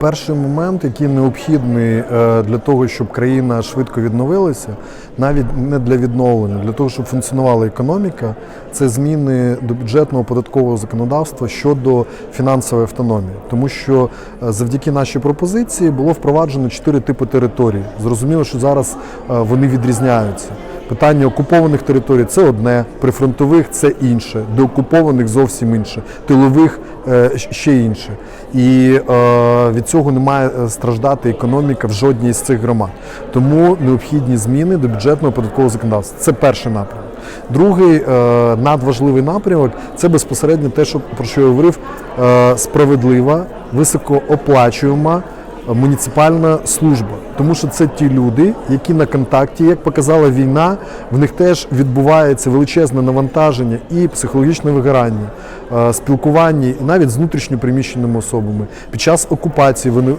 Перший момент, який необхідний е, для того, щоб країна швидко відновилася, навіть не для відновлення, для того, щоб функціонувала економіка, це зміни до бюджетного податкового законодавства щодо фінансової автономії. Тому що е, завдяки нашій пропозиції було впроваджено чотири типи територій. Зрозуміло, що зараз е, вони відрізняються. Питання окупованих територій це одне, прифронтових це інше, деокупованих зовсім інше, тилових е, ще інше. І е, від цього не має е, страждати економіка в жодній з цих громад. Тому необхідні зміни до бюджетного податкового законодавства. Це перший напрямок. Другий надважливий напрямок це безпосередньо те, що про що я говорив, справедлива, високооплачуєма муніципальна служба, тому що це ті люди, які на контакті, як показала війна, в них теж відбувається величезне навантаження і психологічне вигорання, е, спілкування навіть з внутрішньо переміщеними особами. Під час окупації вони е,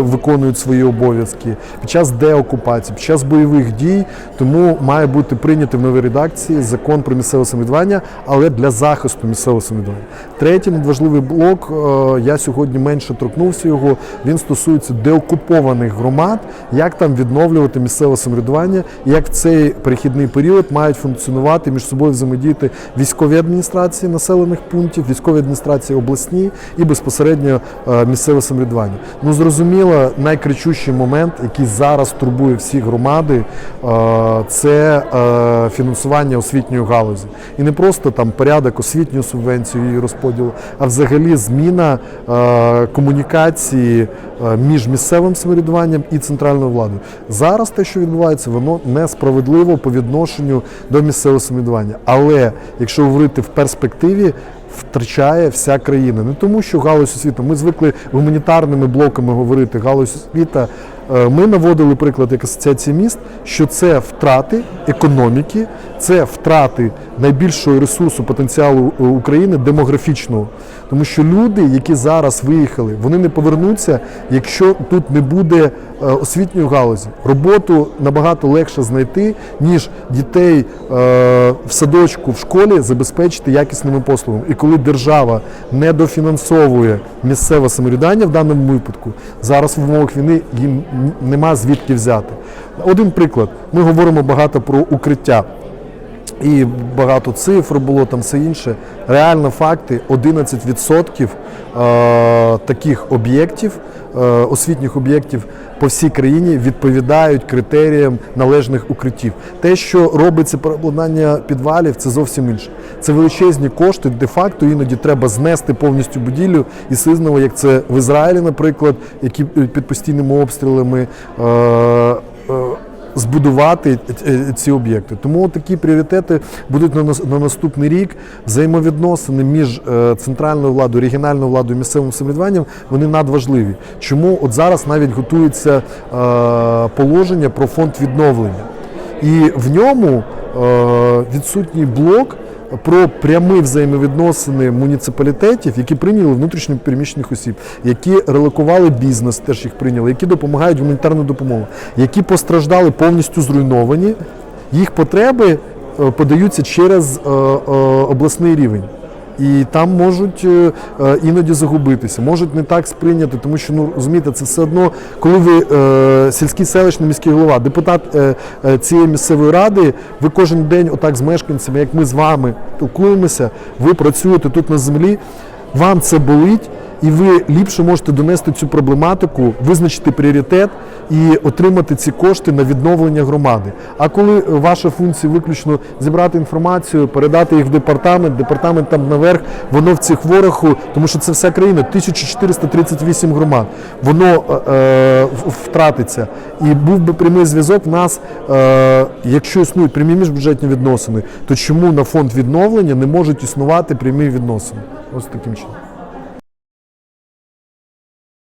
виконують свої обов'язки, під час деокупації, під час бойових дій. Тому має бути прийнятий в новій редакції закон про місцеве самоврядування, але для захисту місцевого самоврядування. Третій надважливий блок. е, Я сьогодні менше торкнувся його. Він стосується деокупованих громад, як там відновлювати місцеве самоврядування, як в цей перехідний період мають функціонувати між собою взаємодіяти військові адміністрації населених пунктів, військові адміністрації обласні і безпосередньо е, місцеве самоврядування. Ну зрозуміло, найкричущий момент, який зараз турбує всі громади, е, це е, фінансування освітньої галузі. І не просто там порядок освітньої субвенції її розподілу, а взагалі зміна комунікації між місцевим самоврядуванням і центральною владою. Зараз те, що відбувається, воно несправедливо по відношенню до місцевого самоврядування. Але якщо говорити в перспективі, втрачає вся країна. Не тому, що галузь освіти. Ми звикли гуманітарними блоками говорити галузь освіта. Е, Ми наводили приклад як асоціації міст, що це втрати економіки, це втрати найбільшого ресурсу потенціалу е, України демографічного. Тому що люди, які зараз виїхали, вони не повернуться, якщо тут не буде е, освітньої галузі. Роботу набагато легше знайти, ніж дітей в садочку, в школі забезпечити якісними послугами. І коли держава не дофінансовує місцеве самоврядування в даному випадку, зараз в умовах війни їм нема звідки взяти. Один приклад: ми говоримо багато про укриття. І багато цифр було там все інше. Реально факти: 11% е, таких об'єктів, е, освітніх об'єктів по всій країні відповідають критеріям належних укриттів. Те, що робиться переобладнання підвалів, це зовсім інше. Це величезні кошти. Де-факто іноді треба знести повністю будівлю і сизново, як це в Ізраїлі, наприклад, які під постійними обстрілами. Е, е, збудувати е, ці об'єкти. Тому такі пріоритети будуть на нас- на наступний рік. Взаємовідносини між е, центральною владою, регіональною владою, місцевим самоврядуванням вони надважливі. Чому от зараз навіть готується положення про фонд відновлення, і в ньому відсутній блок. Про прямі взаємовідносини муніципалітетів, які прийняли внутрішньопереміщених осіб, які релокували бізнес, теж їх прийняли, які допомагають гуманітарну допомогу, які постраждали повністю зруйновані. Їх потреби е, подаються через е, е, обласний рівень. І там можуть е, е, іноді загубитися, можуть не так сприйняти, тому що ну розумієте, це все одно, коли ви е, сільський селищний міський голова, депутат е, е, цієї місцевої ради, ви кожен день, отак з мешканцями, як ми з вами спілкуємося, ви працюєте тут на землі, вам це болить. І ви ліпше можете донести цю проблематику, визначити пріоритет і отримати ці кошти на відновлення громади. А коли ваша функція виключно зібрати інформацію, передати їх в департамент, департамент там наверх, воно в цих вороху, тому що це вся країна, 1438 громад, воно е, е, втратиться. І був би прямий зв'язок в нас, е, якщо існують прямі міжбюджетні відносини, то чому на фонд відновлення не можуть існувати прямі відносини? Ось таким чином.